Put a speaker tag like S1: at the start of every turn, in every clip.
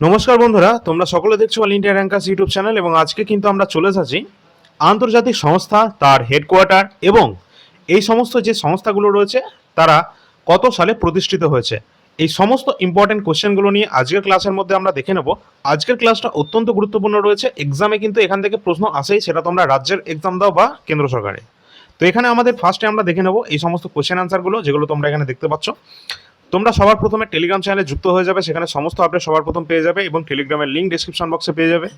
S1: নমস্কার বন্ধুরা, তোমরা সকলে দেখছ all India rankers YouTube channel এবং আজকে কিন্তু আমরা চলে এসেছি আন্তর্জাতিক সংস্থা, তার হেডকোয়ার্টার এবং এই সমস্ত যে সংস্থাগুলো রয়েছে, তারা কত সালে প্রতিষ্ঠিত হয়েছে? এই সমস্ত ইম্পর্টেন্ট কোশ্চেনগুলো নিয়ে আজকের ক্লাসের মধ্যে আমরা দেখে নেব। আজকের ক্লাসটা অত্যন্ত গুরুত্বপূর্ণ রয়েছে। এক্সামে কিন্তু এখান থেকে প্রশ্ন আসেই, সেটা তোমরা রাজ্যের এক্সাম দাও বা কেন্দ্র সরকারে তো এখানে আমাদের ফার্স্টে আমরা দেখে নেব এই সমস্ত কোশ্চেন আনসারগুলো যেগুলো তোমরা এখানে দেখতে পাচ্ছ। তোমরা সবার প্রথমে টেলিগ্রাম চ্যানেলে যুক্ত হয়ে যাবে, সেখানে সমস্ত আপডেট সবার প্রথম পেয়ে যাবে এবং টেলিগ্রামের লিঙ্ক ডিসক্রিপশন বক্সে পেয়ে যাবে।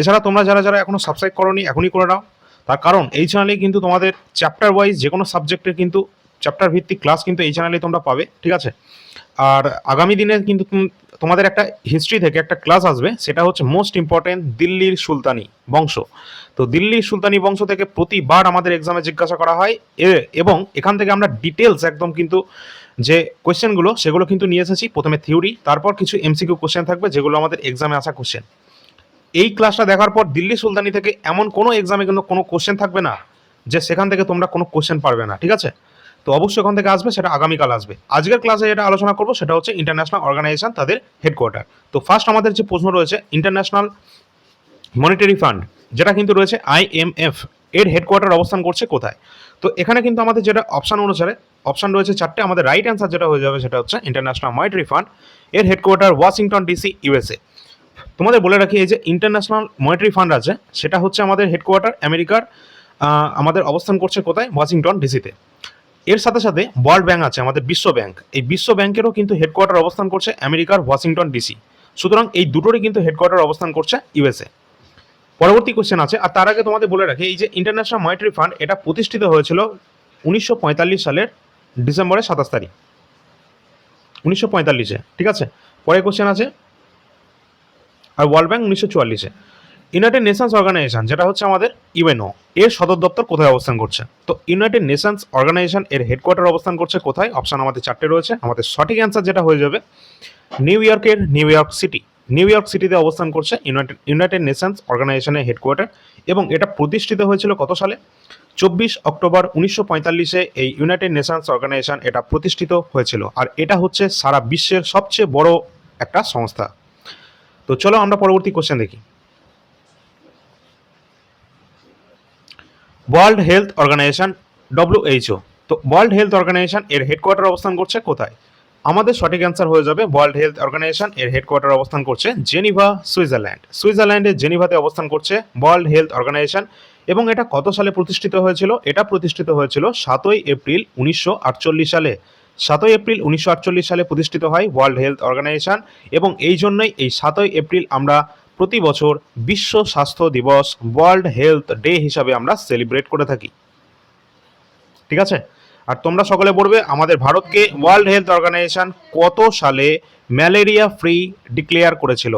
S1: এছাড়া তোমরা যারা যারা এখনও সাবস্ক্রাইব করোনি, এখনই করে নাও। তার কারণ এই চ্যানেলে কিন্তু তোমাদের চ্যাপ্টার ওয়াইজ যে কোনো সাবজেক্টের কিন্তু চ্যাপ্টার ভিত্তিক ক্লাস কিন্তু এই চ্যানেলে তোমরা পাবে, ঠিক আছে? আর আগামী দিনে কিন্তু তোমাদের একটা হিস্ট্রি থেকে একটা ক্লাস আসবে, সেটা হচ্ছে মোস্ট ইম্পর্টেন্ট দিল্লির সুলতানি বংশ। তো দিল্লির সুলতানি বংশ থেকে প্রতিবার আমাদের এক্সামে জিজ্ঞাসা করা হয় এবং এখান থেকে আমরা ডিটেলস একদম কিন্তু যে কোয়েশ্চেনগুলো সেগুলো কিন্তু নিয়ে এসেছি। প্রথমে থিওরি তারপর কিছু এমসিকিউ কোশ্চেন থাকবে, যেগুলো আমাদের এক্সামে আসা কোশ্চেন এই ক্লাসটা দেখার পর দিল্লি সুলতানি থেকে এমন কোনো এক্সামে কিন্তু কোনো কোশ্চেন থাকবে না, যে সেখান থেকে তোমরা কোনো কোশ্চেন পারবে না, ঠিক আছে? তো অবশ্যই ওখান থেকে আসবে, সেটা আগামীকাল আসবে। আজকের ক্লাসে যেটা আলোচনা করব, সেটা হচ্ছে ইন্টারন্যাশনাল অর্গানাইজেশন তাদের হেডকোয়ার্টার তো ফার্স্ট আমাদের যে প্রশ্ন রয়েছে ইন্টারন্যাশনাল মনিটারি ফান্ড যেটা কিন্তু রয়েছে আইএমএফ এর হেডকোয়ার্টার অবস্থান করছে কোথায়? তো এখানে কিন্তু আমাদের যেটা অপশন অনুসারে অপশন রয়েছে চারটে। আমাদের রাইট অ্যান্সার যেটা হয়ে যাবে সেটা হচ্ছে ইন্টারন্যাশনাল মনিটারি ফান্ড এর হেডকোয়ার্টার ওয়াশিংটন ডিসি ইউএসএ তোমাদের বলে রাখি, এই যে ইন্টারন্যাশনাল মনিটারি ফান্ড আছে, সেটা হচ্ছে আমাদের হেডকোয়ার্টার আমেরিকার আমাদের অবস্থান করছে কোথায়? ওয়াশিংটন ডিসিতে এর সাথে সাথে ওয়ার্ল্ড ব্যাংক আছে, আমাদের বিশ্ব ব্যাংক। এই বিশ্ব ব্যাংকেরও কিন্তু হেডকোয়ার্টার অবস্থান করছে আমেরিকার ওয়াশিংটন ডিসি সুতরাং এই দুটোরই কিন্তু হেডকোয়ার্টার অবস্থান করছে ইউএসএ পরবর্তী কোশ্চেন আছে, আর তার আগে তোমাদের বলে রাখি, এই যে ইন্টারন্যাশনাল মনিটারি ফান্ড এটা প্রতিষ্ঠিত হয়েছিল উনিশশো পঁয়তাল্লিশ সালের ডিসেম্বরের সাতাশ তারিখ। উনিশশো পঁয়তাল্লিশে, ঠিক আছে? পরের কোশ্চেন আছে, আর ওয়ার্ল্ড ব্যাংক উনিশশো চুয়াল্লিশে। ইউনাইটেড নেশনস অর্গানাইজেশন যেটা হচ্ছে আমাদের ইউএনও এর সদর দপ্তর কোথায় অবস্থান করছে? তো ইউনাইটেড নেশনস অর্গানাইজেশন এর হেডকোয়ার্টার অবস্থান করছে কোথায়? অপশান আমাদের চারটে রয়েছে, আমাদের সঠিক অ্যান্সার যেটা হয়ে যাবে নিউ ইয়র্কের New York city New York সিটিতে অবস্থান করছে ইউনাইটেড ইউনাইটেড নেশনস অর্গানাইজেশনের হেডকোয়ার্টার এবং এটা প্রতিষ্ঠিত হয়েছিল কত সালে? চব্বিশ অক্টোবর উনিশশো পঁয়তাল্লিশে এই ইউনাইটেড নেশনস অর্গানাইজেশন এটা প্রতিষ্ঠিত হয়েছিল। আর এটা হচ্ছে সারা বিশ্বের সবচেয়ে বড় একটা সংস্থা। তো চলো আমরা পরবর্তী কোশ্চেন দেখি। ওয়ার্ল্ড হেলথ অর্গানাইজেশন ডব্লিউএইচও তো ওয়ার্ল্ড হেলথ অর্গানাইজেশন এর হেডকোয়ার্টার অবস্থান করছে কোথায়? আমাদের সঠিক অ্যান্সার হয়ে যাবে ওয়ার্ল্ড হেলথ অর্গানাইজেশন এর হেডকোয়ার্টার অবস্থান করছে জেনিভা, সুইজারল্যান্ড। সুইজারল্যান্ডের জেনিভাতে অবস্থান করছে ওয়ার্ল্ড হেলথ অর্গানাইজেশন এবং এটা কত সালে প্রতিষ্ঠিত হয়েছিল? এটা প্রতিষ্ঠিত হয়েছিল সাতই এপ্রিল উনিশশো আটচল্লিশ সালে। সাতই এপ্রিল উনিশশো আটচল্লিশ সালে প্রতিষ্ঠিত হয় ওয়ার্ল্ড হেলথ অর্গানাইজেশন এবং এই জন্যই এই সাতই এপ্রিল আমরা প্রতি বছর বিশ্ব স্বাস্থ্য দিবস ওয়ার্ল্ড হেলথ ডে হিসাবে আমরা সেলিব্রেট করে থাকি। ঠিক আছে? আর তোমরা সকলে বলবে আমাদের ভারতকে ওয়ার্ল্ড হেলথ অর্গানাইজেশন কত সালে ম্যালেরিয়া ফ্রি ডিক্লেয়ার করেছিল।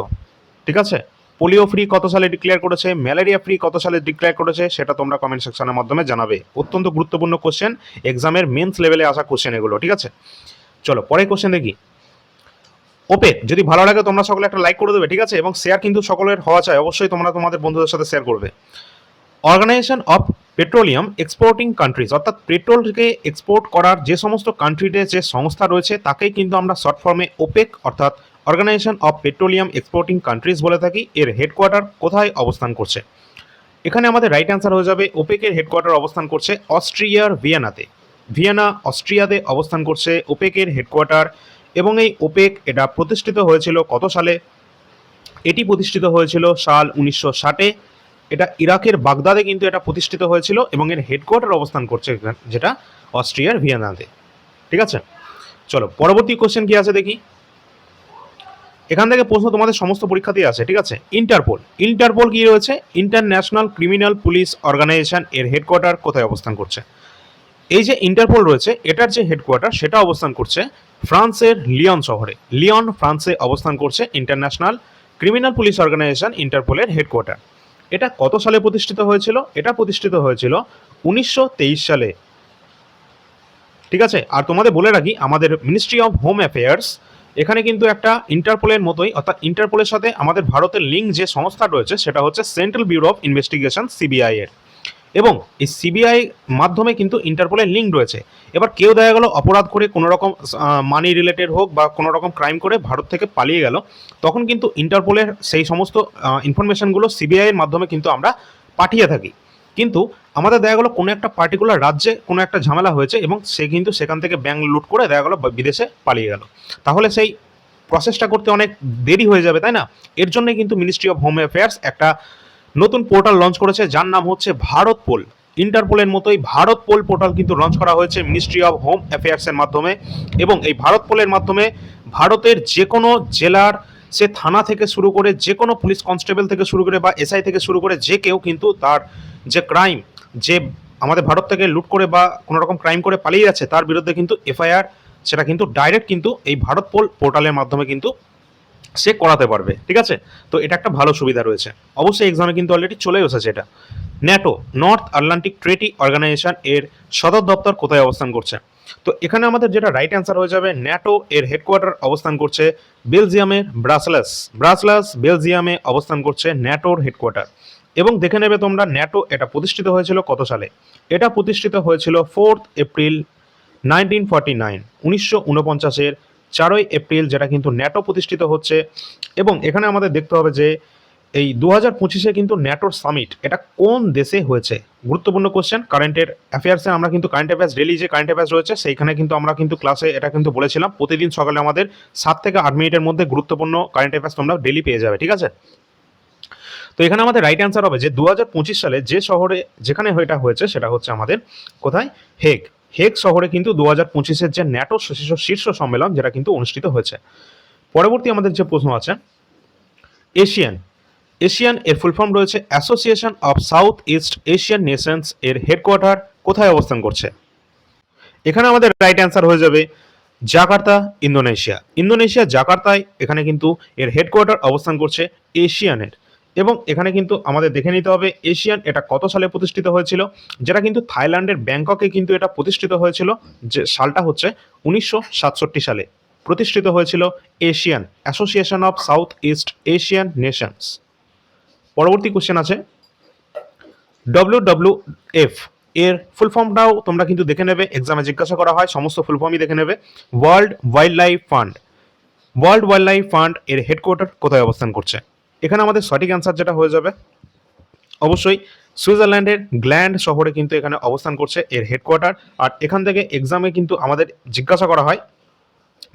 S1: ঠিক আছে? পোলিও ফ্রি কত সালে ডিক্লেয়ার করেছে? ম্যালেরিয়া ফ্রি কত সালে ডিক্লেয়ার করেছে? সেটা তোমরা কমেন্ট সেকশনের মাধ্যমে জানাবে। অত্যন্ত গুরুত্বপূর্ণ কোশ্চেন এক্সামের মেন্স লেভেলে আসা কোশ্চেন এগুলো, ঠিক আছে? চলো, পরের কোশ্চেন দেখি। ওপেক যদি ভালো লাগে তোমরা সকলে একটা লাইক করে দেবে, ঠিক আছে? এবং শেয়ার কিন্তু সকলের হওয়া চাই। অবশ্যই তোমরা তোমাদের বন্ধুদের সাথে শেয়ার করবে। Organization of Petroleum Exporting Countries, অর্থাৎ পেট্রোলকে এক্সপোর্ট করার যে সমস্ত কান্ট্রিতে যে সংস্থা রয়েছে, তাকেই কিন্তু আমরা শর্ট ফর্মে ওপেক, অর্থাৎ Organization of Petroleum Exporting Countries বলে থাকি। এর হেডকোয়ার্টার কোথায় অবস্থান করছে? এখানে আমাদের রাইট অ্যান্সার হয়ে যাবে, ওপেকের হেডকোয়ার্টার অবস্থান করছে অস্ট্রিয়ার ভিয়েনাতে। ভিয়েনা, অস্ট্রিয়াতে অবস্থান করছে ওপেকের হেডকোয়ার্টার এবং এই ওপেক এটা প্রতিষ্ঠিত হয়েছিল কত সালে? এটি প্রতিষ্ঠিত হয়েছিল সাল উনিশশো ষাটে। এটা ইরাকের বাগদাদে কিন্তু এটা প্রতিষ্ঠিত হয়েছিল এবং এর হেডকোয়ার্টার অবস্থান করছে যেটা অস্ট্রিয়ার ভিয়েনাতে। ঠিক আছে? চলো, পরবর্তী কোশ্চেন কি আছে দেখি? এখান থেকে প্রশ্ন তোমাদের সমস্ত পরীক্ষাতেই আছে, ঠিক আছে? ইন্টারপোল ইন্টারপোল কি রয়েছে? ইন্টারন্যাশনাল ক্রিমিনাল পুলিশ অর্গানাইজেশন এর হেডকোয়ার্টার কোথায় অবস্থান করছে? এই যে ইন্টারপোল রয়েছে, এটার যে হেডকোয়ার্টার সেটা অবস্থান করছে ফ্রান্সের লিয়ন শহরে। লিয়ন ফ্রান্সে অবস্থান করছে ইন্টারন্যাশনাল ক্রিমিনাল পুলিশ অর্গানাইজেশন ইন্টারপোলের হেডকোয়ার্টার এটা কত সালে প্রতিষ্ঠিত হয়েছিল? এটা প্রতিষ্ঠিত হয়েছিল উনিশশো তেইশ সালে। ঠিক আছে? আর তোমাদের বলে রাখি, আমাদের মিনিস্ট্রি অফ হোম অ্যাফেয়ার্স এখানে কিন্তু একটা ইন্টারপোলের মতোই, অর্থাৎ ইন্টারপোলের সাথে আমাদের ভারতের লিঙ্ক যে সংস্থা রয়েছে, সেটা হচ্ছে Central Bureau of Investigation CBI এর। এবং এই সিবিআই মাধ্যমে কিন্তু ইন্টারপোলের লিঙ্ক রয়েছে। এবার কেউ দেখা গেল অপরাধ করে কোনো রকম মানি রিলেটেড হোক বা কোনো রকম ক্রাইম করে ভারত থেকে পালিয়ে গেল, তখন কিন্তু ইন্টারপোলের সেই সমস্ত ইনফরমেশনগুলো সিবিআইয়ের মাধ্যমে কিন্তু আমরা পাঠিয়ে থাকি। কিন্তু আমাদের দেখা গেলো কোনো একটা পার্টিকুলার রাজ্যে কোনো একটা ঝামেলা হয়েছে এবং সে কিন্তু সেখান থেকে ব্যাংক লুট করে দেখা গেলো বিদেশে পালিয়ে গেল। তাহলে সেই প্রসেসটা করতে অনেক দেরি হয়ে যাবে, তাই না? এর জন্য কিন্তু মিনিস্ট্রি অফ হোম অ্যাফেয়ার্স একটা নতুন পোর্টাল লঞ্চ করেছে, যার নাম হচ্ছে ভারত পোল। ইন্টারপোলের মতোই ভারত পোল পোর্টাল কিন্তু লঞ্চ করা হয়েছে মিনিস্ট্রি অফ হোম অ্যাফেয়ার্সের মাধ্যমে এবং এই ভারত পোলের মাধ্যমে ভারতের যে কোনো জেলার, সে থানা থেকে শুরু করে যে কোনো পুলিশ কনস্টেবল থেকে শুরু করে বা এসআই থেকে শুরু করে যে কেউ কিন্তু তার যে ক্রাইম যে আমাদের ভারত থেকে লুট করে বা কোনো রকম ক্রাইম করে পালিয়ে যাচ্ছে, তার বিরুদ্ধে কিন্তু এফআইআর সেটা কিন্তু ডাইরেক্ট কিন্তু এই ভারত পোল পোর্টালের মাধ্যমে কিন্তু সে করাতে পারবে, ঠিক আছে? তো এটা একটা ভালো সুবিধা রয়েছে। অবশ্যই এক্সামে কিন্তু অলরেডি চলে এসেছে এটা। NATO North Atlantic Treaty Organization এর সদর দপ্তর কোথায় অবস্থান করছে? তো এখানে আমাদের যেটা রাইট অ্যান্সার হয়ে যাবে ন্যাটো এর হেডকোয়ার্টার অবস্থান করছে বেলজিয়ামের ব্রাসেলাস ব্রাসেলাস বেলজিয়ামে অবস্থান করছে ন্যাটোর হেডকোয়ার্টার এবং দেখে নেবে তোমরা ন্যাটো এটা প্রতিষ্ঠিত হয়েছিল কত সালে? এটা প্রতিষ্ঠিত হয়েছিল fourth April nineteen forty nine উনিশশো উনপঞ্চাশের চারই এপ্রিল, যেটা কিন্তু ন্যাটো প্রতিষ্ঠিত হচ্ছে। এবং এখানে আমাদের দেখতে হবে যে, এই দু হাজার পঁচিশে কিন্তু ন্যাটোর সামিট এটা কোন দেশে হয়েছে? গুরুত্বপূর্ণ কোশ্চেন কারেন্টের অ্যাফেয়ার্সে আমরা কিন্তু কারেন্ট অ্যাফেয়ার্স ডেলি যে কারেন্ট অ্যাফেয়ার্স রয়েছে, সেইখানে কিন্তু আমরা কিন্তু ক্লাসে এটা কিন্তু বলেছিলাম। প্রতিদিন সকালে আমাদের সাত থেকে আট মিনিটের মধ্যে গুরুত্বপূর্ণ কারেন্ট অ্যাফেয়ার্স তোমরা ডেলি পেয়ে যাবে, ঠিক আছে? তো এখানে আমাদের রাইট অ্যান্সার হবে যে দু হাজার পঁচিশ সালে যে শহরে যেখানে এটা হয়েছে, সেটা হচ্ছে আমাদের কোথায়? হেগ হেগ শহরে কিন্তু দু হাজার পঁচিশের যে ন্যাটো শীর্ষ সম্মেলন, যেটা কিন্তু অনুষ্ঠিত হয়েছে। পরবর্তী আমাদের যে প্রশ্ন আছে, এশিয়ান। এশিয়ান এর ফুল ফর্ম রয়েছে Association of South East Asian Nations এর হেডকোয়ার্টার কোথায় অবস্থান করছে? এখানে আমাদের রাইট অ্যান্সার হয়ে যাবে জাকার্তা, ইন্দোনেশিয়া। ইন্দোনেশিয়া, জাকার্তায় এখানে কিন্তু এর হেডকোয়ার্টার অবস্থান করছে এশিয়ানের। এবং এখানে কিন্তু আমাদের দেখে নিতে হবে এশিয়ান, এটা কত সালে প্রতিষ্ঠিত হয়েছিল? যেটা কিন্তু থাইল্যান্ডের ব্যাংককে কিন্তু এটা প্রতিষ্ঠিত হয়েছিল, যে সালটা হচ্ছে উনিশশো সাতষট্টি সালে। প্রতিষ্ঠিত হয়েছিল ASEAN Association of South East Asian Nations পরবর্তী কোশ্চেন আছে। ডব্লিউ ডব্লিউ এফ এর ফুল ফর্মটাও তোমরা কিন্তু দেখে নেবে এক্সামে জিজ্ঞাসা করা হয়, সমস্ত ফুল ফর্মই দেখে নেবে। World Wildlife Fund World Wildlife Fund এর হেডকোয়ার্টার কোথায় অবস্থান করছে? এখানে আমাদের সঠিক অ্যান্সার যেটা হয়ে যাবে, অবশ্যই সুইজারল্যান্ডের গ্ল্যান্ড শহরে কিন্তু এখানে অবস্থান করছে এর হেডকোয়ার্টার আর এখান থেকে এক্সামে কিন্তু আমাদের জিজ্ঞাসা করা হয়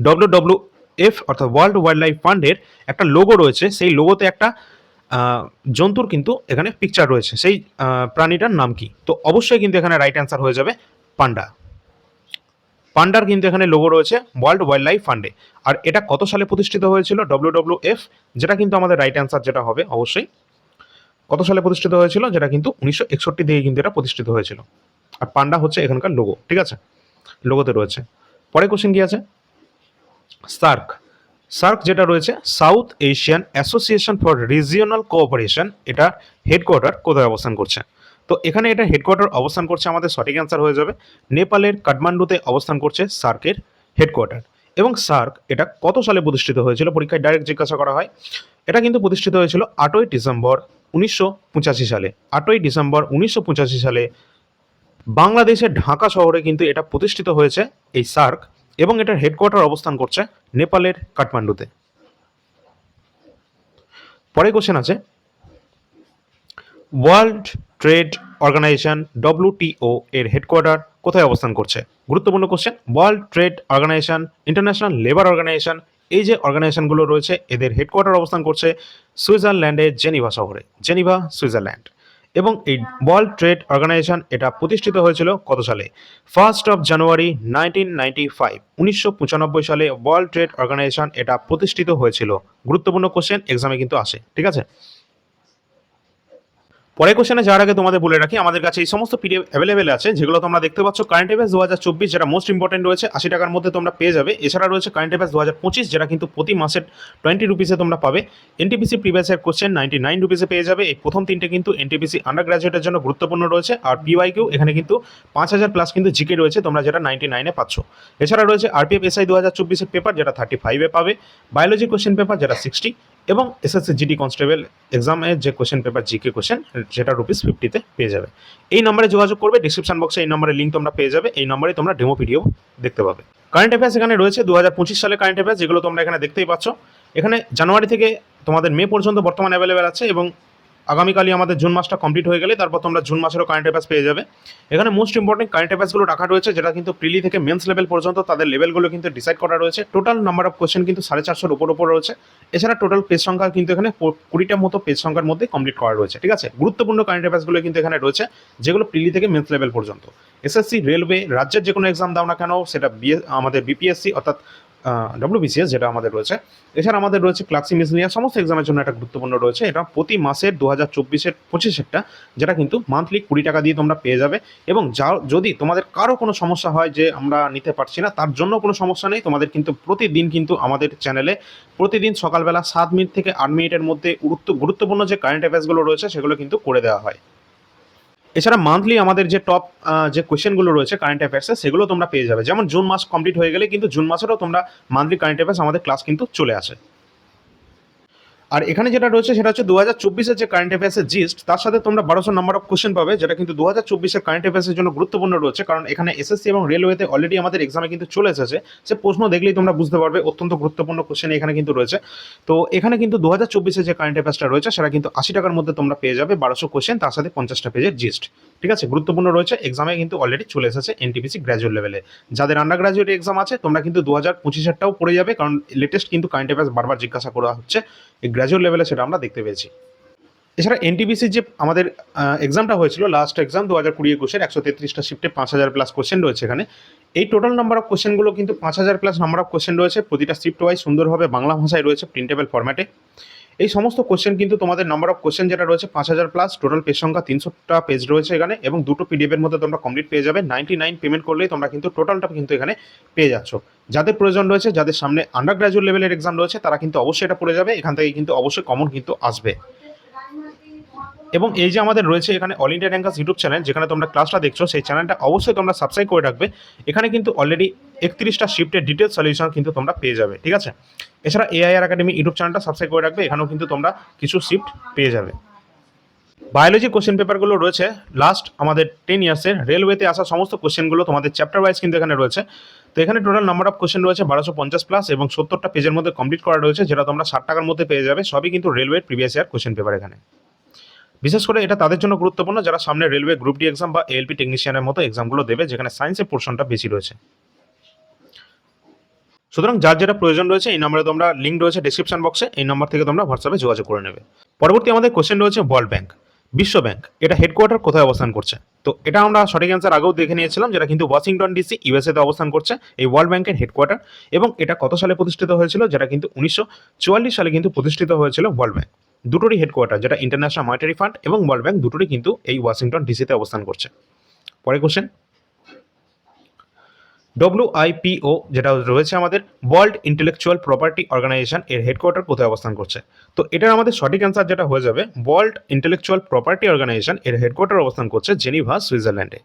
S1: ডব্লিউ ডব্লিউ এফ অর্থাৎ ওয়ার্ল্ড ওয়াইল্ড লাইফ ফান্ডের একটা লোগো রয়েছে। সেই লোগোতে একটা জন্তুর কিন্তু এখানে পিকচার রয়েছে। সেই প্রাণীটার নাম কি? তো অবশ্যই কিন্তু এখানে রাইট অ্যান্সার হয়ে যাবে পান্ডা। পান্ডার কিন্তু এখানে লোগো রয়েছে ওয়ার্ল্ড ওয়াইল্ড লাইফ ফান্ডে আর এটা কত সালে প্রতিষ্ঠিত হয়েছিল? ডব্লিউ ডব্লিউ এফ যেটা কিন্তু আমাদের রাইট অ্যান্সার যেটা হবে, অবশ্যই। কত সালে প্রতিষ্ঠিত হয়েছিল? যেটা কিন্তু উনিশশো একষট্টি দিকে কিন্তু এটা প্রতিষ্ঠিত হয়েছিল। আর পান্ডা হচ্ছে এখানকার লোগো ঠিক আছে? লোগোতে রয়েছে। পরে কোশ্চেন কি আছে? সার্ক। সার্ক যেটা রয়েছে, South Asian Association for Regional Cooperation, এটা হেডকোয়ার্টার কোথায় অবস্থান করছে? তো এখানে এটা হেডকোয়ার্টার অবস্থান করছে আমাদের সঠিক অ্যান্সার হয়ে যাবে। নেপালের কাঠমান্ডুতে অবস্থান করছে সার্কের হেডকোয়ার্টার এবং সার্ক এটা কত সালে প্রতিষ্ঠিত হয়েছিল? পরীক্ষায় ডাইরেক্ট জিজ্ঞাসা করা হয়। এটা কিন্তু প্রতিষ্ঠিত হয়েছিল আটই ডিসেম্বর উনিশশো পঁচাশি সালে। আটই ডিসেম্বর উনিশশো পঁচাশি সালে বাংলাদেশের ঢাকা শহরে কিন্তু এটা প্রতিষ্ঠিত হয়েছে এই সার্ক এবং এটার হেডকোয়ার্টার অবস্থান করছে নেপালের কাঠমান্ডুতে। পরে কোশ্চেন আছে ওয়ার্ল্ড ট্রেড অর্গানাইজেশন ডব্লিউটিও এর হেডকোয়ার্টার কোথায় অবস্থান করছে? গুরুত্বপূর্ণ question World Trade Organization International Labour Organization এই যে অর্গানাইজেশনগুলো রয়েছে, এদের হেডকোয়ার্টার অবস্থান করছে সুইজারল্যান্ডের জেনিভা শহরে। Geneva, Switzerland. এবং এই ওয়ার্ল্ড ট্রেড অর্গানাইজেশন এটা প্রতিষ্ঠিত হয়েছিল কত সালে? First of January nineteen ninety five উনিশশো পঁচানব্বই সালে ওয়ার্ল্ড ট্রেড অর্গানাইজেশন এটা প্রতিষ্ঠিত হয়েছিল। গুরুত্বপূর্ণ কোশ্চেন এক্সামে কিন্তু আসে, ঠিক আছে? পরে কোশ্চেনে যাওয়ার আগে তোমাদের বলে রাখি, আমাদের কাছে এই সমস্ত পিডিএফ অ্যাভেলেবেল আছে, যেগুলো তোমরা দেখতে পাচ্ছ কারেন্ট অ্যাফেয়ার্স দু হাজার চব্বিশ যেটা মোস্ট ইম্পর্টেন্ট রয়েছে, আশি টাকার মধ্যে তোমরা পেয়ে যাবে। এছাড়া রয়েছে কারেন্ট অ্যাফেয়ার্স দু হাজার পঁচিশ যেটা কিন্তু প্রতি মাসের টোয়েন্টি রুপিসে তোমরা পাবে। এনটিপিসি প্রিভিয়াসের কোশ্চেন নাইনটি নাইন রুপিসে পেয়ে যাবে। এই প্রথম তিনটে কিন্তু এনটিপিসি আন্ডার গ্রাজুয়েটের জন্য গুরুত্বপূর্ণ রয়েছে। আর পিওয়াইকিউ এখানে কিন্তু পাঁচ হাজার প্লাস কিন্তু জিকে রয়েছে, তোমরা যেটা নাইনটি নাইনে পাচ্ছ। এছাড়া রয়েছে আরপিএফ এসআই দু হাজার চব্বিশের পেপার যেটা থার্টি ফাইভে পাবে। বায়োলজি কোশ্চেন পেপার যেটা সিক্সটি এবং এসএসসি জিডি কনস্টেবল এক্সামে যে কোশ্চেন পেপার জিকে কোশ্চেন সেটা রুপিস ফিফটিতে পেয়ে যাবে। এই নম্বরে যোগাযোগ করবে ডিসক্রিপশন বক্সে এই নম্বরে লিঙ্ক তোমরা পেয়ে যাবে, এই নম্বরে তোমরা ডেমো ভিডিও দেখতে পাবে। কারেন্ট অ্যাফেয়ার্স এখানে রয়েছে দু হাজার পঁচিশ সালে কারেন্ট অ্যাফেয়ার্স যেগুলো তোমরা এখানে দেখতেই পাচ্ছ। এখানে জানুয়ারি থেকে তোমাদের মে পর্যন্ত বর্তমান অ্যাভেলেবেল আছে এবং আগামীকালই আমাদের জুন মাসটা কমপ্লিট হয়ে গেলে তারপর তোমরা জুন মাসেরও কারেন্ট অ্যাফেয়ার্স পেয়ে যাবে। এখানে মোস্ট ইম্পর্টেন্ট কারেন্ট অ্যাফেয়ার্সগুলো রাখা রয়েছে, যেটা কিন্তু প্রিলি থেকে মেন্স লেভেল পর্যন্ত তাদের লেভেলগুলো কিন্তু ডিসাইড করা রয়েছে। টোটাল নাম্বার অফ কোয়েশ্চেন কিন্তু সাড়ে চারশোর উপর উপর রয়েছে। এছাড়া টোটাল পেজ সংখ্যা কিন্তু এখানে কুড়িটার মতো পেজ সংখ্যার মধ্যে কমপ্লিট করা রয়েছে, ঠিক আছে? গুরুত্বপূর্ণ কারেন্ট অ্যাফেয়ার্সগুলো কিন্তু এখানে রয়েছে, যেগুলো প্রিলি থেকে মেন্স লেভেল পর্যন্ত। এসএসসি রেলওয়ে রাজ্যের যে কোনো এক্সাম দাও না কেন, সেটা বিএ আমাদের বিপিএসসি অর্থাৎ ডব্লিউবিসিএস যেটা আমাদের রয়েছে। এছাড়া আমাদের রয়েছে ক্লাসি মিসলিয়া সমস্ত এক্সামের জন্য একটা গুরুত্বপূর্ণ রয়েছে। এটা প্রতি মাসের দু হাজার চব্বিশের পঁচিশেরটা, যেটা কিন্তু মান্থলি কুড়ি টাকা দিয়ে তোমরা পেয়ে যাবে। এবং যা যদি তোমাদের কারও কোনো সমস্যা হয় যে আমরা নিতে পারছি না, তার জন্য কোনো সমস্যা নেই। তোমাদের কিন্তু প্রতিদিন কিন্তু আমাদের চ্যানেলে প্রতিদিন সকালবেলা সাত মিনিট থেকে আট মিনিটের মধ্যে গুরুত্ব গুরুত্বপূর্ণ যে কারেন্ট অ্যাফেয়ার্সগুলো রয়েছে, সেগুলো কিন্তু করে দেওয়া হয়। এছাড়া মান্থলি আমাদের যে টপ যে কোয়েশ্চেনগুলো রয়েছে কারেন্ট অ্যাফেয়ার্সে সেগুলো তোমরা পেয়ে যাবে। যেমন জুন মাস কমপ্লিট হয়ে গেলে কিন্তু জুন মাসেরও তোমরা মান্থলি কারেন্ট অ্যাফেয়ার্স আমাদের ক্লাস কিন্তু চলে আসে। আর এখানে যেটা রয়েছে সেটা হচ্ছে দু হাজার চব্বিশের যে কারেন্ট অ্যাফেয়ার্সের জিস্ট তার সাথে তোমরা বারোশো নাম্বার অফ কোশ্চেন পাবে, যেটা কিন্তু দু হাজার চব্বিশের কারেন্ট অ্যাফেয়ার্সের জন্য গুরুত্বপূর্ণ রয়েছে, কারণ এখানে এসএসসি এবং রেলওয়েতে অলরেডি আমাদের এক্সামে কিন্তু চলে এসেছে। সে প্রশ্ন দেখলেই তোমরা বুঝতে পারবে, অত্যন্ত গুরুত্বপূর্ণ কোশ্চেন এখানে কিন্তু রয়েছে। তো এখানে কিন্তু দু হাজার চব্বিশের যে কারেন্ট অ্যাফেয়ার্সটা রয়েছে, সেটা কিন্তু আশি টাকার মধ্যে তোমরা পেয়ে যাবে বারোশো কোশ্চেন তার সাথে পঞ্চাশটা পেজের জিস্ট ঠিক আছে? গুরুত্বপূর্ণ রয়েছে এক্সামে কিন্তু অলরেডি চলে এসেছে এনটিপিসি গ্র্যাজুয়েট লেভেলে যাদের আন্ডার গ্রাজুয়েট এক্সাম আছে, তোমরা কিন্তু দু হাজার পঁচিশ পঁচিশেরটাও পড়ে যাবে, কারণ লেটেস্ট কিন্তু কারেন্ট অ্যাফেয়ার্স বারবার জিজ্ঞাসা করা হচ্ছে। এই গ্র্যাজুয়েট লেভেলে সেটা আমরা দেখতে পেয়েছি। এছাড়া এনটিবিসির যে আমাদের এক্সামটা হয়েছিল লাস্ট এক্সাম দু হাজার কুড়ি একুশের একশো তেত্রিশটা শিফটে পাঁচ হাজার প্লাস কোশ্চেন রয়েছে এখানে। এই টোটাল নাম্বার অফ কোশ্চেনগুলো কিন্তু পাঁচ হাজার প্লাস নাম্বার অফ কোশ্চেন রয়েছে। প্রতিটা শিফট ওয়াইজ সুন্দরভাবে বাংলা ভাষায় রয়েছে প্রিন্টেবল ফরম্যাটে এই সমস্ত কোশ্চেন কিন্তু তোমাদের নাম্বার অফ কোশ্চেন যেটা রয়েছে, পাঁচ হাজার প্লাস টোটাল পেজ সংখ্যা তিনশোটা পেজ রয়েছে এখানে এবং দুটো পিডিএফের মধ্যে তোমরা কমপ্লিট পেয়ে যাবে। নাইনটি নাইন পেমেন্ট করলেই তোমরা কিন্তু টোটালটা কিন্তু এখানে পেয়ে যাচ্ছ। যাদের প্রয়োজন রয়েছে, যাদের সামনে আন্ডার গ্রাজুয়েট লেভেলের এক্সাম রয়েছে, তারা কিন্তু অবশ্যই এটা পড়ে যাবে। এখান থেকে কিন্তু অবশ্যই কমন কিন্তু আসবে। এবং এই যে আমাদের রয়েছে এখানে all India rankers YouTube channel যেখানে তোমরা ক্লাসটা দেখছ, সেই চ্যানেলটা অবশ্যই তোমরা সাবস্ক্রাইব করে রাখবে। এখানে কিন্তু অলরেডি একত্রিশটা শিফটের ডিটেলস সলিউশন কিন্তু তোমরা পেয়ে যাবে, ঠিক আছে? এছাড়া এআইআর একাডেমি ইউটিউব চ্যানেলটা সাবস্ক্রাইব করে রাখবে, এখানেও কিন্তু তোমরা কিছু শিফট পেয়ে যাবে। বায়োলজি কোশ্চেন পেপারগুলো রয়েছে। লাস্ট আমাদের টেন ইয়ার্সের রেলওয়েতে আসা সমস্ত কোশ্চেনগুলো তোমাদের চ্যাপ্টার ওয়াইজ কিন্তু এখানে রয়েছে। তো এখানে টোটাল নাম্বার অফ কোশ্চেন রয়েছে বারোশো পঞ্চাশ প্লাস এবং সত্তরটা পেজের মধ্যে কমপ্লিট করা রয়েছে, যেটা তোমরা ষাট টাকার মধ্যে পেয়ে যাবে। সবই কিন্তু রেলওয়ের প্রিভিয়াস ইয়ার কোশ্চেন পেপার এখানে। বিশেষ করে এটা তাদের জন্য গুরুত্বপূর্ণ যারা সামনে রেলওয়ে গ্রুপ ডি এক্সাম বা এলপি টেকনিশিয়ানের মতো এক্সামগুলো দেবে, যেখানে সায়েন্সের পোর্শনটা বেশি রয়েছে। সুতরাং যার যেটা প্রয়োজন রয়েছে, এই নম্বরে তোমরা লিঙ্ক রয়েছে ডিসক্রিপশন বক্সে এই নম্বর থেকে তোমরা হোয়াটসঅ্যাপে যোগাযোগ করে নেবে। পরবর্তী আমাদের কোশ্চেন রয়েছে ওয়ার্ল্ড ব্যাংক বিশ্ব ব্যাংক এটা হেডকোয়ার্টার কোথায় অবস্থান করছে? তো এটা আমরা সঠিক অ্যান্সার আগেও দেখে নিয়েছিলাম, যেটা কিন্তু ওয়াশিংটন ডিসি ইউএসএতে অবস্থান করছে, এই ওয়ার্ল্ড ব্যাংকের হেডকোয়ার্টার এবং এটা কত সালে প্রতিষ্ঠিত হয়েছিল? যেটা কিন্তু উনিশশো চুয়াল্লিশ সালে কিন্তু প্রতিষ্ঠিত হয়েছিল ওয়ার্ল্ড ব্যাংক দুটোরই হেডকোয়ার্টার যেটা ইন্টারন্যাশনাল মনিটারি ফান্ড এবং ওয়ার্ল্ড ব্যাংক দুটোরই কিন্তু এই ওয়াশিংটন ডিসিতে অবস্থান করছে। পরে কোশ্চেন ডব্লিউআইপিও যেটা রয়েছে আমাদের ওয়ার্ল্ড ইন্টেলেকচুয়াল প্রপার্টি অর্গানাইজেশন এর হেডকোয়ার্টার কোথায় অবস্থান করছে? তো এটার আমাদের সঠিক অ্যান্সার যেটা হয়ে যাবে ওয়ার্ল্ড ইন্টেলেকচুয়াল প্রপার্টি অর্গানাইজেশন এর হেডকোয়ার্টার অবস্থান করছে জেনিভা, সুইজারল্যান্ডে।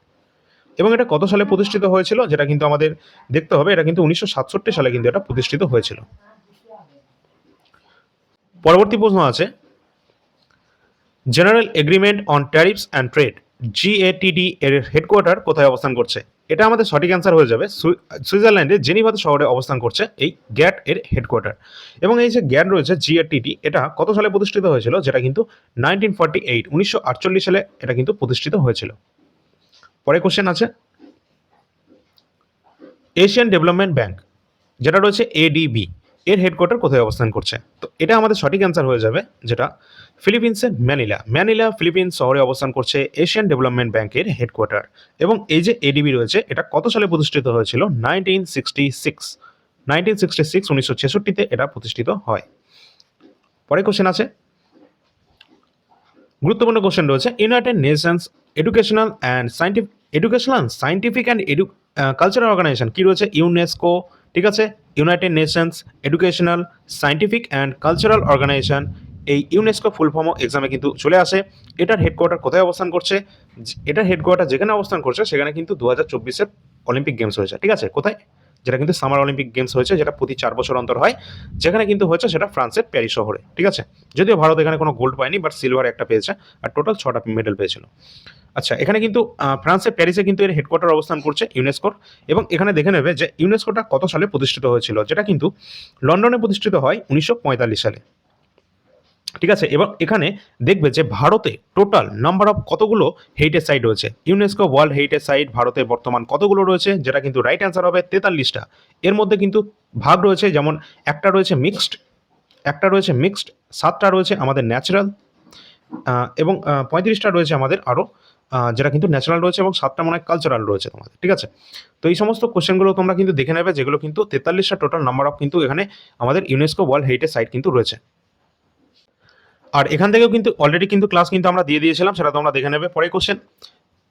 S1: এবং এটা কত সালে প্রতিষ্ঠিত হয়েছিল যেটা কিন্তু আমাদের দেখতে হবে, এটা কিন্তু উনিশশো সাতষট্টি সালে কিন্তু এটা প্রতিষ্ঠিত হয়েছিল। পরবর্তী প্রশ্ন আছে General Agreement on Tariffs and Trade GATT এর হেডকোয়ার্টার কোথায় অবস্থান করছে? এটা আমাদের সঠিক অ্যান্সার হয়ে যাবে সুই- সুইজারল্যান্ডের জেনিভাত শহরে অবস্থান করছে এই গ্যাট এর হেডকোয়ার্টার। এবং এই যে গ্যাট রয়েছে জিএটিডি এটা কত সালে প্রতিষ্ঠিত হয়েছিল? যেটা কিন্তু নাইনটিন ফর্টি এইট, উনিশশো আটচল্লিশ সালে এটা কিন্তু প্রতিষ্ঠিত হয়েছিল। পরে কোশ্চেন আছে। এশিয়ান ডেভেলপমেন্ট ব্যাংক, যেটা রয়েছে এডিবি এর হেডকোয়ার্টার কোথায় অবস্থান করছে? তো এটা আমাদের সঠিক অ্যান্সার হয়ে যাবে, যেটা ফিলিপিন্সের ম্যানিলা। ম্যানিলা ফিলিপিন্স শহরে অবস্থান করছে এশিয়ান ডেভেলপমেন্ট ব্যাংকের হেডকোয়ার্টার। এবং এই যে এডিবি রয়েছে, এটা কত সালে প্রতিষ্ঠিত হয়েছিল? Nineteen sixty six. Nineteen sixty six, উনিশশো ছেষট্টিতে এটা প্রতিষ্ঠিত হয়। পরে কোশ্চেন আছে। গুরুত্বপূর্ণ কোশ্চেন রয়েছে। United Nations Educational and Scientific Educational Scientific and edu Cultural Organization কী রয়েছে? ইউনেস্কো ঠিক আছে? United Nations Educational Scientific and Cultural Organization এই ইউনেস্কো ফুল ফর্মও এক্সামে কিন্তু চলে আসে। এটার হেডকোয়ার্টার কোথায় অবস্থান করছে? এটার হেডকোয়ার্টার যেখানে অবস্থান করছে, সেখানে কিন্তু দু হাজার চব্বিশের অলিম্পিক গেমস হয়েছে। ঠিক আছে? কোথায়? যেটা কিন্তু সামার অলিম্পিক গেমস হয়েছে, যেটা প্রতি চার বছর অন্তর হয়। যেখানে কিন্তু হয়েছে সেটা ফ্রান্সের প্যারিস শহরে। ঠিক আছে? যদিও ভারত এখানে কোনো গোল্ড পায়নি বাট সিলভার একটা পেয়েছে আর টোটাল ছটা মেডেল পেয়েছিল। আচ্ছা এখানে কিন্তু ফ্রান্সের প্যারিসে কিন্তু এর হেডকোয়ার্টার অবস্থান করছে ইউনেস্কোর এবং এখানে দেখে নেবে যে ইউনেস্কোটা কত সালে প্রতিষ্ঠিত হয়েছিল? যেটা কিন্তু লন্ডনে প্রতিষ্ঠিত হয় উনিশশো পঁয়তাল্লিশ সালে। ঠিক আছে? এবং এখানে দেখবে যে ভারতে টোটাল নাম্বার অফ কতগুলো হেরিটেজ সাইট রয়েছে? ইউনেস্কো ওয়ার্ল্ড হেরিটেজ সাইট ভারতে বর্তমান কতগুলো রয়েছে? যেটা কিন্তু রাইট অ্যান্সার হবে তেতাল্লিশটা। এর মধ্যে কিন্তু ভাগ রয়েছে, যেমন একটা রয়েছে মিক্সড একটা রয়েছে মিক্সড সাতটা রয়েছে আমাদের ন্যাচারাল এবং পঁয়ত্রিশটা রয়েছে আমাদের আরও যেটা কিন্তু ন্যাচারাল রয়েছে এবং সাতটা মনে হয় কালচারাল রয়েছে তোমাদের, ঠিক আছে? তো এই সমস্ত কোশ্চেনগুলো তোমরা কিন্তু দেখে নেবে, যেগুলো কিন্তু তেতাল্লিশটা টোটাল নাম্বার অফ কিন্তু এখানে আমাদের ইউনেস্কো ওয়ার্ল্ড হেরিটেজ সাইট কিন্তু রয়েছে। আর এখান থেকেও কিন্তু অলরেডি কিন্তু ক্লাস কিন্তু আমরা দিয়ে দিয়েছিলাম, সেটা তোমরা দেখে নেবে। পরে কোশ্চেন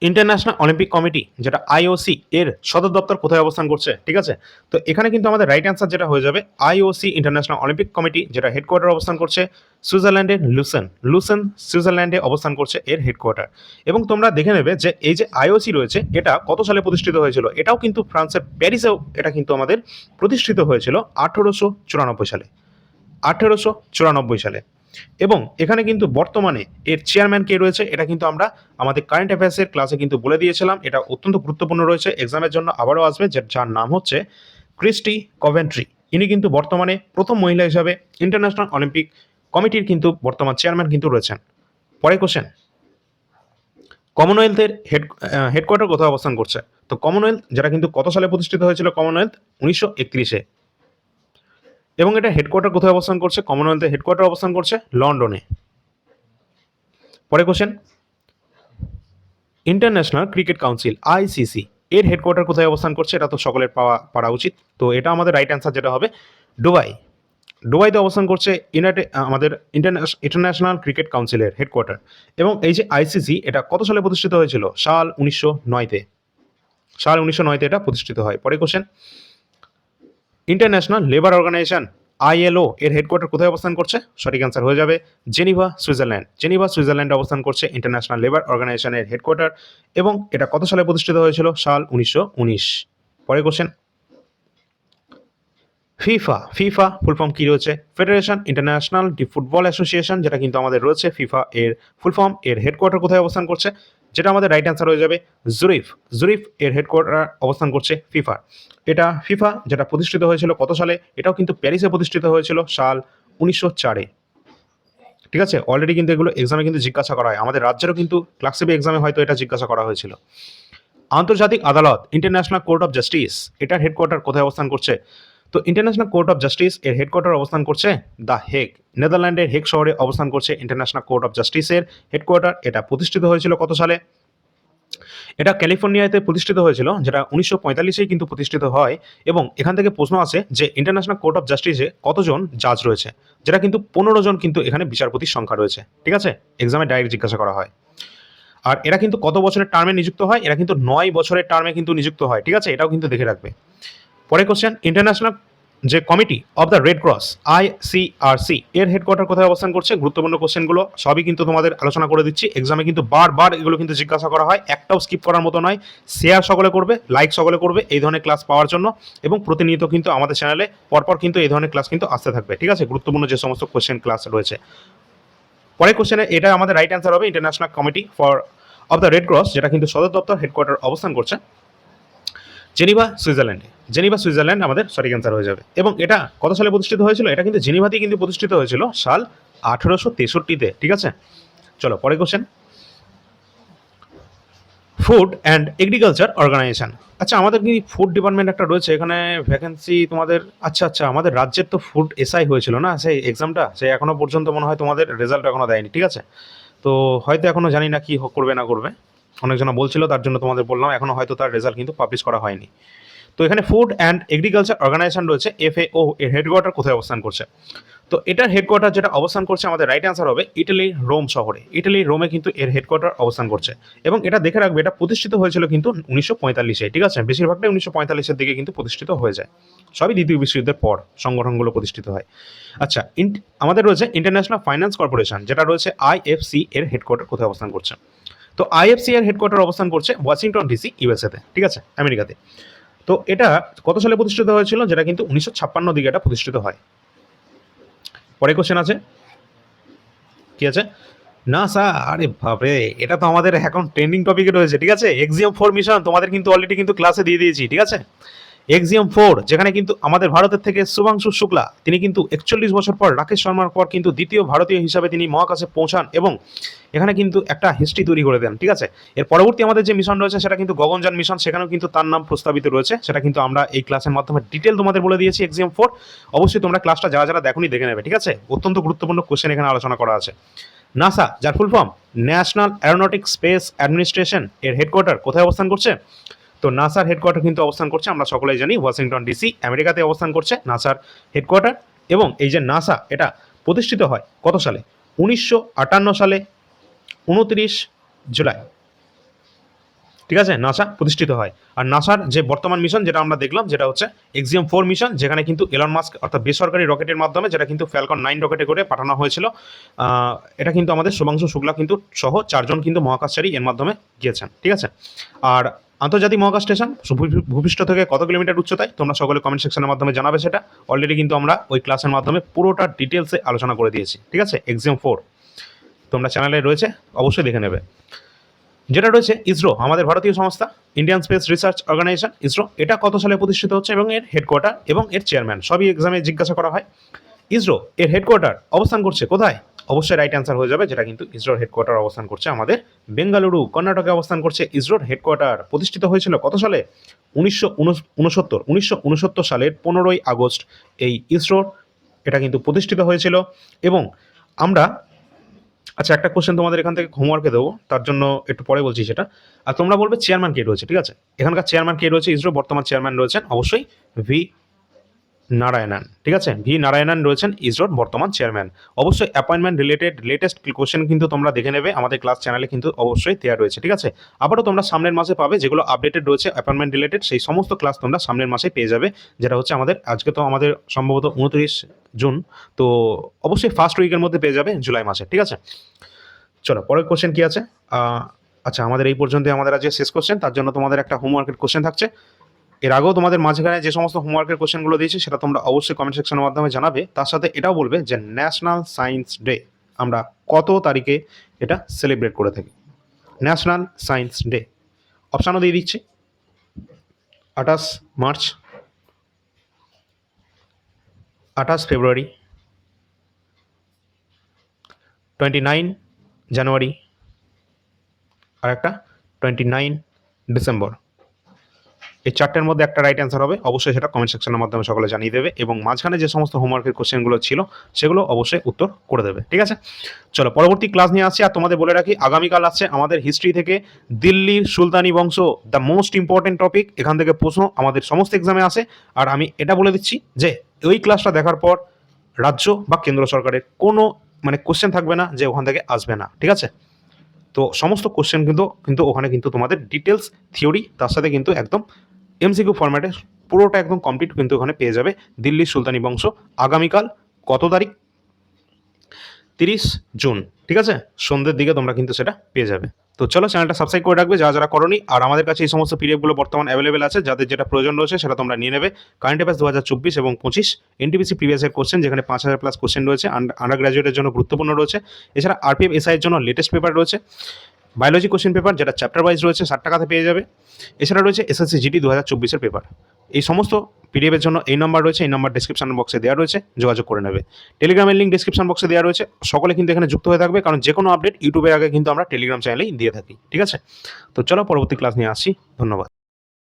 S1: ইন্টারন্যাশনাল অলিম্পিক কমিটি যেটা আইওসি এর সদর দপ্তর কোথায় অবস্থান করছে, ঠিক আছে? তো এখানে কিন্তু আমাদের রাইট অ্যান্সার যেটা হয়ে যাবে আইওসি ইন্টারন্যাশনাল অলিম্পিক কমিটি যেটা হেডকোয়ার্টার অবস্থান করছে সুইজারল্যান্ডের লুসেন লুসেন সুইজারল্যান্ডে অবস্থান করছে এর হেডকোয়ার্টার এবং তোমরা দেখে নেবে যে এই যে আইওসি রয়েছে, এটা কত সালে প্রতিষ্ঠিত হয়েছিল? এটাও কিন্তু ফ্রান্সের প্যারিসেও এটা কিন্তু আমাদের প্রতিষ্ঠিত হয়েছিল আঠেরোশো চুরানব্বই সালে। আঠেরোশো চুরানব্বই সালে। এবং এখানে কিন্তু বর্তমানে এর চেয়ারম্যান কে রয়েছে, এটা কিন্তু আমরা আমাদের কারেন্ট অ্যাফেয়ার্সের ক্লাসে কিন্তু বলে দিয়েছিলাম, এটা অত্যন্ত গুরুত্বপূর্ণ রয়েছে এক্সামের জন্য আবারও আসবে যার নাম হচ্ছে ক্রিস্টি কভেন্ট্রি ইনি কিন্তু বর্তমানে প্রথম মহিলা হিসাবে ইন্টারন্যাশনাল অলিম্পিক কমিটির কিন্তু বর্তমান চেয়ারম্যান কিন্তু রয়েছেন। পরে কোশ্চেন কমনওয়েলথের হেড হেডকোয়ার্টার কোথায় অবস্থান করছে? তো কমনওয়েলথ যেটা কিন্তু কত সালে প্রতিষ্ঠিত হয়েছিল কমনওয়েলথ উনিশশো একত্রিশে। এবং এটা হেডকোয়ার্টার কোথায় অবস্থান করছে? কমনওয়েলথের হেডকোয়ার্টার অবস্থান করছে লন্ডনে পরে question International Cricket Council ICC এর হেডকোয়ার্টার কোথায় অবস্থান করছে? এটা তো সকলের পাওয়া, পারা উচিত। তো এটা আমাদের রাইট অ্যান্সার যেটা হবে দুবাই দুবাইতে অবস্থান করছে ইউনাইটেড আমাদের ইন্টারন্যাশনাল ক্রিকেট কাউন্সিলের হেডকোয়ার্টার এবং এই যে আইসিসি এটা কত সালে প্রতিষ্ঠিত হয়েছিল? সাল উনিশশো নয়তে। সাল উনিশশো নয়তে এটা প্রতিষ্ঠিত হয়। পরে question International Labour Organization ILO এর হেডকোয়ার্টার কোথায় অবস্থান করছে? সঠিক অ্যান্সার হয়ে যাবে জেনিভা, সুইজারল্যান্ড। জেনিভা, সুইজারল্যান্ডে অবস্থান করছে ইন্টারন্যাশনাল লেবার অর্গানাইজেশনের হেডকোয়ার্টার এবং এটা কত সালে প্রতিষ্ঠিত হয়েছিল? সাল উনিশশো উনিশ। পরে question FIFA FIFA full form কি রয়েছে? Federation International de Football Association যেটা কিন্তু আমাদের রয়েছে, ফিফা এর ফুল ফর্ম এর হেডকোয়ার্টার কোথায় অবস্থান করছে? যেটা আমাদের রাইট অ্যান্সার হয়ে যাবে জুরিফ। জুরিফ এর হেডকোয়ার্টার অবস্থান করছে ফিফা। এটা ফিফা যেটা প্রতিষ্ঠিত হয়েছিল কত সালে? এটাও কিন্তু প্যারিসে প্রতিষ্ঠিত হয়েছিল সাল উনিশশো চারে। ঠিক আছে? অলরেডি কিন্তু এগুলো এক্সামে কিন্তু জিজ্ঞাসা করা হয়। আমাদের রাজ্যেরও কিন্তু ক্লাসিবি এক্সামে হয়তো এটা জিজ্ঞাসা করা হয়েছিল। আন্তর্জাতিক আদালত ইন্টারন্যাশনাল কোর্ট অফ জাস্টিস এটার হেডকোয়ার্টার কোথায় অবস্থান করছে? তো ইন্টারন্যাশনাল কোর্ট অফ জাস্টিস এর হেডকোয়ার্টার অবস্থান করছে দ্য হেগ নেদারল্যান্ডের হেগ শহরে অবস্থান করছে ইন্টারন্যাশনাল কোর্ট অফ জাস্টিসের হেডকোয়ার্টার এটা প্রতিষ্ঠিত হয়েছিল কত সালে? এটা ক্যালিফোর্নিয়াতে প্রতিষ্ঠিত হয়েছিল, যেটা উনিশশো পঁয়তাল্লিশেই কিন্তু প্রতিষ্ঠিত হয়। এবং এখান থেকে প্রশ্ন আছে যে ইন্টারন্যাশনাল কোর্ট অফ জাস্টিসে কতজন জাজ রয়েছে, যেটা কিন্তু পনেরো জন কিন্তু এখানে বিচারপতির সংখ্যা রয়েছে। ঠিক আছে? এক্সামে ডাইরেক্ট জিজ্ঞাসা করা হয়। আর এরা কিন্তু কত বছরের টার্মে নিযুক্ত হয়? এরা কিন্তু নয় বছরের টার্মে কিন্তু নিযুক্ত হয়। ঠিক আছে? এটাও কিন্তু দেখে রাখবে। পরে কোশ্চেন ইন্টারন্যাশনাল যে committee of the Red Cross ICRC এর হেডকোয়ার্টার কোথায় অবস্থান করছে? গুরুত্বপূর্ণ কোশ্চেনগুলো সবই কিন্তু তোমাদের আলোচনা করে দিচ্ছি। এক্সামে কিন্তু বারবার এগুলো কিন্তু জিজ্ঞাসা করা হয়। একটাও স্কিপ করার মতো নয়। শেয়ার সকলে করবে লাইক সকলে করবে এই ধরনের ক্লাস পাওয়ার জন্য এবং প্রতিনিয়ত কিন্তু আমাদের চ্যানেলে পরপর কিন্তু এই ধরনের ক্লাস কিন্তু আসতে থাকবে। ঠিক আছে? গুরুত্বপূর্ণ যে সমস্ত কোশ্চেন ক্লাস রয়েছে। পরে কোশ্চেনে এটা আমাদের রাইট অ্যান্সার হবে International Committee for of the Red Cross যেটা কিন্তু সদর দপ্তর হেডকোয়ার্টার অবস্থান করছে। জেনিভা, সুইজারল্যান্ডে। জেনিভা, সুইজারল্যান্ড আমাদের সঠিক অ্যান্সার হয়ে যাবে। এবং এটা কত সালে প্রতিষ্ঠিত হয়েছিল? এটা কিন্তু জেনিভাতেই কিন্তু প্রতিষ্ঠিত হয়েছিল সাল আঠেরোশো তেষট্টিতে। ঠিক আছে? চলো পরে question food and agriculture organisation আচ্ছা আমাদের কি ফুড ডিপার্টমেন্ট একটা রয়েছে? এখানে ভ্যাকেন্সি তোমাদের আচ্ছা আচ্ছা আমাদের রাজ্যের তো ফুড এসআই হয়েছিল না? সেই এক্সামটা সেই এখনও পর্যন্ত মনে হয় তোমাদের রেজাল্ট এখনও দেয়নি। ঠিক আছে? তো হয়তো এখনও জানি না কি করবে না করবে। অনেকজনা বলছিল, তার জন্য তোমাদের বললাম, এখনও হয়তো তার রেজাল্ট কিন্তু পাবলিশ করা হয়নি। তো এখানে ফুড অ্যান্ড এগ্রিকালচার অর্গানাইজেশন রয়েছে এফএও এর হেডকোয়ার্টার কোথায় অবস্থান করছে? তো এটার হেডকোয়ার্টার যেটা অবস্থান করছে, আমাদের রাইট অ্যান্সার হবে ইটালি রোম শহরে। ইটালি রোমে কিন্তু এর হেডকোয়ার্টার অবস্থান করছে। এবং এটা দেখে রাখবে, এটা প্রতিষ্ঠিত হয়েছিল কিন্তু উনিশশো পঁয়তাল্লিশে, ঠিক আছে? বেশিরভাগটাই উনিশশো পঁয়তাল্লিশের দিকে কিন্তু প্রতিষ্ঠিত হয়ে যায়। সবই দ্বিতীয় বিশ্বযুদ্ধের পর সংগঠনগুলো প্রতিষ্ঠিত হয়। আচ্ছা আমাদের রয়েছে ইন্টারন্যাশনাল ফাইন্যান্স কর্পোরেশন যেটা রয়েছে আইএফসি এর হেডকোয়ার্টার কোথায় অবস্থান করছে? তো আইএফসি এর হেডকোয়ার্টার অবস্থান করছে ওয়াশিংটন ডিসি, ইউএসএতে, ঠিক আছে? আমেরিকাতে। তো এটা কত সালে প্রতিষ্ঠিত হয়েছিল? যেটা কিন্তু উনিশশো ছাপ্পান্ন দিকে এটা প্রতিষ্ঠিত হয়। পরে কোশ্চেন আছে। কি আছে? না স্যার, আরে বাপরে, এটা তো আমাদের এখন ট্রেন্ডিং টপিকে রয়েছে, ঠিক আছে? এক্সিয়াম ফোর মিশন তোমাদের কিন্তু অলরেডি কিন্তু ক্লাসে দিয়ে দিয়েছি, ঠিক আছে? এক্সিয়াম ফোর যেখানে কিন্তু আমাদের ভারতের থেকে শুভাংশু শুক্লা, তিনি কিন্তু একচল্লিশ বছর পর রাকেশ শর্মার পর কিন্তু দ্বিতীয় ভারতীয় হিসাবে তিনি মহাকাশে পৌঁছান এবং এখানে কিন্তু একটা হিস্ট্রি তৈরি করে দেন, ঠিক আছে? এর পরবর্তী আমাদের যে মিশন রয়েছে সেটা কিন্তু গগনযান মিশন সেখানেও কিন্তু তার নাম প্রস্তাবিত রয়েছে, সেটা কিন্তু আমরা এই ক্লাসের মাধ্যমে ডিটেল তোমাদের বলে দিয়েছি এক্সিয়াম ফোর অবশ্যই তোমরা ক্লাসটা যারা যারা দেখোনি দেখে নেবে, ঠিক আছে? অত্যন্ত গুরুত্বপূর্ণ কোশ্চেন এখানে আলোচনা করা আছে। নাসা যার full form national aeronautic space administration এর হেডকোয়ার্টার কোথায় অবস্থান করছে? তো নাসার হেডকোয়ার্টার কিন্তু অবস্থান করছে, আমরা সকলেই জানি, ওয়াশিংটন ডিসি, আমেরিকাতে অবস্থান করছে নাসার হেডকোয়ার্টার এবং এই যে নাসা, এটা প্রতিষ্ঠিত হয় কত সালে? উনিশশো আটান্ন সালে, উনত্রিশ জুলাই। ঠিক আছে? নাসা প্রতিষ্ঠিত হয়। আর নাসার যে বর্তমান মিশন যেটা আমরা দেখলাম, যেটা হচ্ছে এক্সিয়াম ফোর মিশন যেখানে কিন্তু এলন মাস্ক অর্থাৎ বেসরকারি রকেটের মাধ্যমে, যেটা কিন্তু ফ্যালকন নাইন রকেটে করে পাঠানো হয়েছিল এটা কিন্তু আমাদের শুভাংশু শুক্লা কিন্তু সহ চারজন কিন্তু মহাকাশচারী এর মাধ্যমে গিয়েছেন। ঠিক আছে? আর আন্তর্জাতিক মহাকাশ স্টেশন ভূপৃষ্ঠ থেকে কত কিলোমিটার উচ্চতায়? তোমরা সকলে কমেন্ট সেকশনের মাধ্যমে জানাবে সেটা। অলরেডি কিন্তু আমরা ওই ক্লাসের মাধ্যমে পুরোটা ডিটেলসে আলোচনা করে দিয়েছি। ঠিক আছে? এক্সাম ফোর তোমরা চ্যানেলে রয়েছে, অবশ্যই দেখে নেবে। যেটা রয়েছে ইসরো আমাদের ভারতীয় সংস্থা Indian space research organisation ISRO এটা কত সালে প্রতিষ্ঠিত হচ্ছে এবং এর হেডকোয়ার্টার এবং এর চেয়ারম্যান সবই এক্সামে জিজ্ঞাসা করা হয়। ইসরো এর হেডকোয়ার্টার অবস্থান করছে কোথায়? অবশ্যই রাইট অ্যান্সার হয়ে যাবে, যেটা কিন্তু ইসরোর হেডকোয়ার্টার অবস্থান করছে আমাদের বেঙ্গালুরু, কর্ণাটকে অবস্থান করছে ইসরোর হেডকোয়ার্টার প্রতিষ্ঠিত হয়েছিল কত সালে? উনিশশো উনসত্তর সালের পনেরোই আগস্ট এই ইসরোর এটা কিন্তু প্রতিষ্ঠিত হয়েছিল। এবং আমরা আচ্ছা একটা কোশ্চেন তোমাদের এখান থেকে হোমওয়ার্কে দেবো, তার জন্য একটু পরে বলছি সেটা। আর তোমরা বলবে চেয়ারম্যান কে রয়েছে, ঠিক আছে? এখানকার চেয়ারম্যান কে রয়েছে ইসরো বর্তমান চেয়ারম্যান রয়েছেন, অবশ্যই ভি নারায়ণন। ঠিক আছে? ভি. নারায়ণন রয়েছেন ইসরোর বর্তমান চেয়ারম্যান। অবশ্যই অ্যাপয়েন্টমেন্ট রিলেটেড লেটেস্ট কোশ্চেন কিন্তু তোমরা দেখে নেবে, আমাদের ক্লাস চ্যানেলে কিন্তু অবশ্যই দেওয়া রয়েছে, ঠিক আছে? আবারও তোমরা সামনের মাসে পাবে যেগুলো আপডেটেড রয়েছে অ্যাপয়েন্টমেন্ট রিলেটেড সেই সমস্ত ক্লাস তোমরা সামনের মাসে পেয়ে যাবে, যেটা হচ্ছে আমাদের, আজকে তো আমাদের সম্ভবত উনত্রিশ জুন, তো অবশ্যই ফার্স্ট উইকের মধ্যে পেয়ে যাবে জুলাই মাসে, ঠিক আছে? চলো, পরের কোশ্চেন কি আছে? আচ্ছা আমাদের এই পর্যন্ত আমাদের আজকে শেষ কোশ্চেন তার জন্য তোমাদের একটা হোমওয়ার্কের কোশ্চেন থাকছে। এর আগেও তোমাদের মাঝখানে যে সমস্ত হোমওয়ার্কের কোশ্চেনগুলো দিয়েছি, সেটা তোমরা অবশ্যই কমেন্ট সেকশনের মাধ্যমে জানাবে। তার সাথে এটাও বলবে যে ন্যাশনাল সায়েন্স ডে আমরা কত তারিখে এটা সেলিব্রেট করে থাকি? ন্যাশনাল সায়েন্স ডে অপশানও দিয়ে দিচ্ছি। আঠাশ মার্চ, আঠাশ ফেব্রুয়ারি টোয়েন্টি নাইন জানুয়ারি, আর একটা টোয়েন্টি নাইন ডিসেম্বর। এই চারটের মধ্যে একটা রাইট অ্যান্সার হবে। অবশ্যই সেটা কমেন্ট সেকশনের মাধ্যমে সকলে জানিয়ে দেবে এবং মাঝখানে যে সমস্ত হোমওয়ার্কের কোশ্চেনগুলো ছিল, সেগুলো অবশ্যই উত্তর করে দেবে। ঠিক আছে? চলো, পরবর্তী ক্লাস নিয়ে আসছি। আর তোমাদের বলে রাখি, আগামীকাল আসছে আমাদের হিস্ট্রি থেকে দিল্লির সুলতানি বংশ দ্য মোস্ট ইম্পর্টেন্ট টপিক এখান থেকে প্রশ্ন আমাদের সমস্ত এক্সামে আসে। আর আমি এটা বলে দিচ্ছি যে ওই ক্লাসটা দেখার পর রাজ্য বা কেন্দ্র সরকারের কোনো মানে কোশ্চেন থাকবে না যে ওখান থেকে আসবে না। ঠিক আছে? তো সমস্ত কোশ্চেন কিন্তু কিন্তু ওখানে কিন্তু তোমাদের ডিটেলস থিওরি তার সাথে কিন্তু একদম এমসিকিউ ফরম্যাটে পুরোটা একদম কমপ্লিট কিন্তু ওখানে পেয়ে যাবে দিল্লির সুলতানি বংশ আগামীকাল কত তারিখ? তিরিশ জুন, ঠিক আছে? সন্ধ্যের দিকে তোমরা কিন্তু সেটা পেয়ে যাবে। তো চলো চ্যানেলটা সাবস্ক্রাইব করে রাখবে যারা যারা করনি, আর আমাদের কাছে এই সমস্ত পিডিএফগুলো বর্তমান অ্যাভেলেবেল আছে, যাদের যেটা প্রয়োজন রয়েছে সেটা তোমরা নিয়ে নেবে। কারেন্ট অ্যাফেয়ার্স দু হাজার চব্বিশ এবং পঁচিশ এনটিপিসি প্রিভিয়াস এর কোশ্চেন যেখানে পাঁচ হাজার প্লাস কোশ্চেন রয়েছে আন্ডার গ্রাজুয়েটের জন্য গুরুত্বপূর্ণ রয়েছে। এছাড়া আরপিএফ এসআই এর জন্য লেটেস্ট পেপার রয়েছে। বায়োলজি কোশ্চেন পেপার যেটা চ্যাপ্টার ওয়াইজ রয়েছে, ষাট টাকাতে পেয়ে যাবে। এছাড়া রয়েছে এসএসসি জিডি দু হাজার চব্বিশের পেপার এই সমস্ত পিডিএফের জন্য এই নাম্বার রয়েছে, এই নাম্বার ডিসক্রিপশন বক্সে দেওয়া রয়েছে, যোগাযোগ করে নেবে। টেলিগ্রামের লিঙ্ক ডিসক্রিপশন বক্সে দেওয়া রয়েছে। সকলে কিন্তু এখানে যুক্ত হয়ে থাকবে, কারণ যে কোনো আপডেট ইউটিউবের আগে কিন্তু আমরা টেলিগ্রাম চ্যানেলেই দিয়ে থাকি। ঠিক আছে? তো চলো পরবর্তী ক্লাস নিয়ে আসি। ধন্যবাদ।